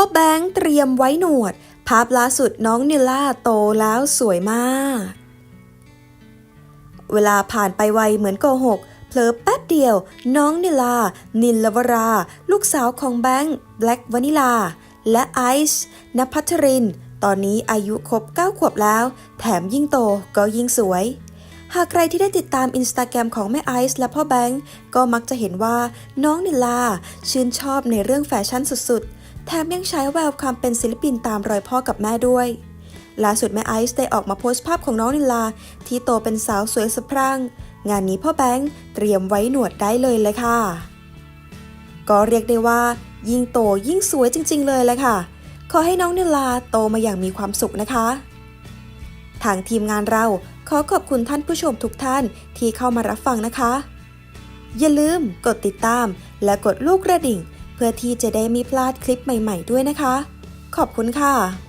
พ่อแบงค์เตรียมไว้หนวด ภาพล่าสุดน้องนิล่าโตแล้วสวยมาก เวลาผ่านไปไวเหมือนโกหกเผลอแป๊บเดียว น้องนิลา นิลลวรา ลูกสาวของแบงค์แบล็กวานิลา และไอซ์นภัทริน ตอนนี้อายุครบ 9 ขวบแล้ว แถมยิ่งโตก็ยิ่งสวย หากใครที่ได้ติดตามอินสตาแกรมของแม่ไอซ์และพ่อแบงค์ก็มักจะเห็นว่าน้องนิลาชื่นชอบในเรื่องแฟชั่นสุดๆ แถมยังใช้แววความเป็นศิลปินตามรอยพ่อกับแม่ด้วยล่าสุดแม่ไอซ์ได้ออกมาโพสต์ภาพของน้องนิลา ที่โตเป็นสาวสวยสะพรั่ง งานนี้พ่อแบงค์เตรียมไว้หนวดได้เลยเลยค่ะ ก็เรียกได้ว่า ยิ่งโตยิ่งสวยจริง ๆ เลยเลยค่ะ ขอให้น้องนิลาโตมาอย่างมีความสุขนะคะ ทางทีมงานเราขอขอบคุณท่านผู้ชมทุกท่านที่เข้ามารับฟังนะคะ อย่าลืมกดติดตามและกดลูกกระดิ่ง เพื่อที่จะได้ไม่พลาดคลิปใหม่ ๆ ด้วยนะคะ ขอบคุณค่ะ